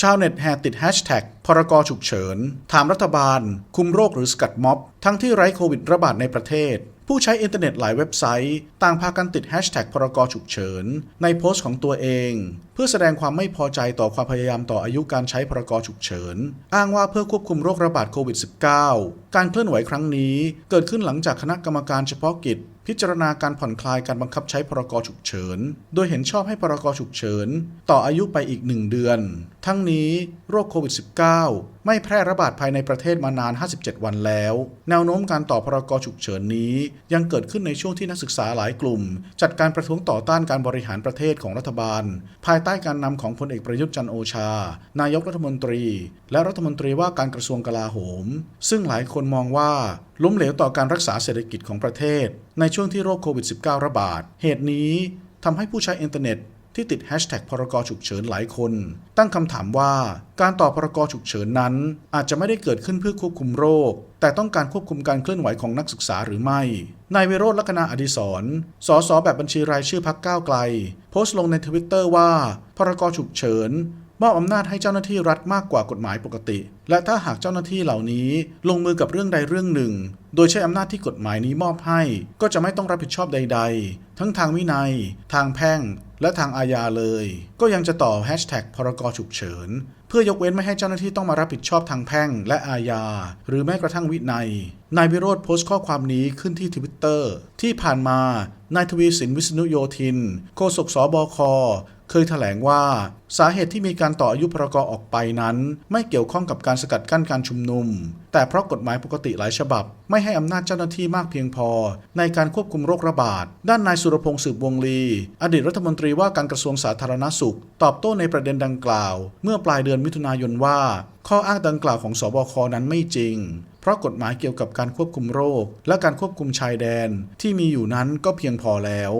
ชาวเน็ตแห่ติดแฮชแท็กพรกฉุกเฉิน ถามรัฐบาล คุมโรคหรือสกัดม็อบ ทั้งที่ไร้โควิดระบาดในประเทศ ผู้ใช้อินเทอร์เน็ตหลายเว็บไซต์ ต่างพากันติดแฮชแท็กพรกฉุกเฉิน ในโพสต์ของตัวเอง เพื่อแสดงความไม่พอใจต่อความพยายามต่ออายุการใช้พรกฉุกเฉิน อ้างว่าเพื่อควบคุมโรคระบาดโควิด -19 การเคลื่อนไหวครั้งนี้เกิดขึ้นหลังจากคณะกรรมการเฉพาะกิจ พิจารณาการผ่อนคลายการบังคับใช้พรกฉุกเฉิน โดยเห็นชอบให้พรกฉุกเฉิน ต่ออายุไปอีกหนึ่งเดือน ทั้งนี้โรคโควิด -19 ไม่แพร่ระบาดภายในประเทศมานาน 57 วันแล้ว แนวโน้มการต่อพรกฉุกเฉินนี้ ยังเกิดขึ้นในช่วงที่นักศึกษาหลายกลุ่ม จัดการประท้วงต่อต้านการบริหารประเทศของรัฐบาล ภายใต้การนำของพลเอกประยุทธ์จันโอชา นายกรัฐมนตรี และรัฐมนตรีว่าการกระทรวงกลาโหม ซึ่งหลายคนมองว่าล้มเหลวต่อการรักษาเศรษฐกิจของประเทศ ในช่วงที่โรคโควิด -19 ระบาด เหตุนี้ทำให้ผู้ใช้อินเทอร์เน็ตที่ติดแฮชแท็กพรกฉุกเฉินหลายคน ตั้งคำถามว่าการต่อพรกฉุกเฉินนั้น อาจจะไม่ได้เกิดขึ้นเพื่อควบคุมโรค แต่ต้องการควบคุมการเคลื่อนไหวของนักศึกษาหรือไม่ นายเวโรธลักษณะอดิศรสอสอแบบบัญชีรายชื่อพักก้าวไกล โพสต์ลงในทวิตเตอร์ว่าพรกฉุกเฉิน มอบอำนาจให้เจ้าหน้าที่รัฐมากกว่ากฎหมายปกติ และถ้าหากเจ้าหน้าที่เหล่านี้ลงมือกับเรื่องใดเรื่องหนึ่ง โดยใช้อำนาจที่กฎหมายนี้มอบให้ ก็จะไม่ต้องรับผิดชอบใด ๆ ทั้งทางวินัย ทางแพ่ง และทางอาญาเลย ก็ยังจะต่อแฮชแท็กพรกฉุกเฉิน เพื่อยกเว้นไม่ให้เจ้าหน้าที่ต้องมารับผิดชอบทางแพ่งและอาญา หรือแม้กระทั่งวินัย นายวิโรธโพสต์ข้อความนี้ขึ้นที่ทวิตเตอร์ที่ผ่านมานายทวีสินวิษณุโยธิน โฆษกสบค เคยแถลงว่าสาเหตุที่มีการต่ออายุพรกออกไปนั้น ไม่เกี่ยวข้องกับการสกัดกั้นการชุมนุม แต่เพราะกฎหมายปกติหลายฉบับ ไม่ให้อำนาจเจ้าหน้าที่มากเพียงพอ ในการควบคุมโรคระบาด ด้านนายสุรพงษ์สืบวงลี อดีตรัฐมนตรีว่าการกระทรวงสาธารณสุข ตอบโต้ในประเด็นดังกล่าว เมื่อปลายเดือนมิถุนายนว่า ข้ออ้างดังกล่าวของสบคนั้นไม่จริงเพราะกฎหมายเกี่ยวกับการควบคุมโรค และการควบคุมชายแดนที่มีอยู่นั้นก็เพียงพอแล้ว